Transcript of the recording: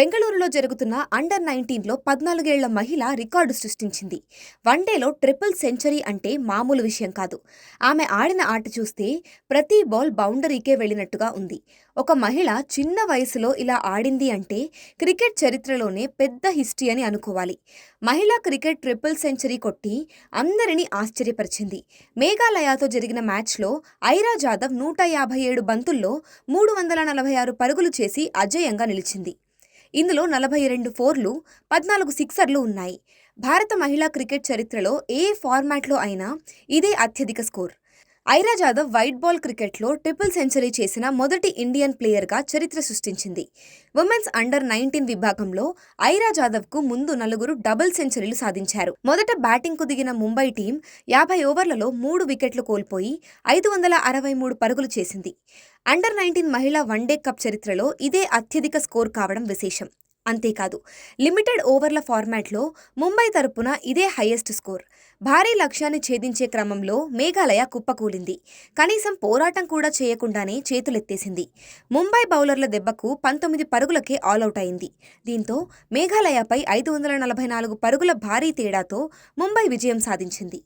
బెంగళూరులో జరుగుతున్న అండర్ నైన్టీన్లో పద్నాలుగేళ్ళ మహిళ రికార్డు సృష్టించింది. వన్డేలో ట్రిపుల్ సెంచరీ అంటే మామూలు విషయం కాదు. ఆమె ఆడిన ఆట చూస్తే ప్రతి బాల్ బౌండరీకే వెళ్ళినట్టుగా ఉంది. ఒక మహిళ చిన్న వయసులో ఇలా ఆడింది అంటే క్రికెట్ చరిత్రలోనే పెద్ద హిస్టరీ అని అనుకోవాలి. మహిళా క్రికెట్ ట్రిపుల్ సెంచరీ కొట్టి అందరినీ ఆశ్చర్యపరిచింది. మేఘాలయాతో జరిగిన మ్యాచ్లో ఐరా జాదవ్ నూట యాభై ఏడు బంతుల్లో మూడు వందల నలభై ఆరు పరుగులు చేసి అజేయంగా నిలిచింది. ఇందులో నలభై రెండు ఫోర్లు పద్నాలుగు సిక్సర్లు ఉన్నాయి. భారత మహిళా క్రికెట్ చరిత్రలో ఏ ఫార్మాట్లో అయినా ఇదే అత్యధిక score. Ira Jadhav white ball క్రికెట్లో ట్రిపుల్ సెంచరీ చేసిన మొదటి ఇండియన్ ప్లేయర్గా చరిత్ర సృష్టించింది. ఉమెన్స్ అండర్ నైన్టీన్ విభాగంలో ఐరా జాదవ్కు ముందు నలుగురు డబుల్ సెంచరీలు సాధించారు. మొదట బ్యాటింగ్కు దిగిన ముంబై టీం యాభై ఓవర్లలో మూడు వికెట్లు కోల్పోయి ఐదు వందల అరవై మూడు పరుగులు చేసింది. అండర్ నైన్టీన్ మహిళా వన్డే కప్ చరిత్రలో ఇదే అత్యధిక స్కోర్ కావడం విశేషం. అంతేకాదు. లిమిటెడ్ ఓవర్ల ఫార్మాట్లో ముంబై తరపున ఇదే హైయెస్ట్ స్కోర్. భారీ లక్ష్యాన్ని ఛేదించే క్రమంలో మేఘాలయ కుప్పకూలింది. కనీసం పోరాటం కూడా చేయకుండానే చేతులెత్తేసింది. ముంబై బౌలర్ల దెబ్బకు పంతొమ్మిది పరుగులకే ఆలౌట్ అయింది. దీంతో మేఘాలయపై ఐదు వందల నలభై నాలుగు పరుగుల భారీ తేడాతో ముంబై విజయం సాధించింది.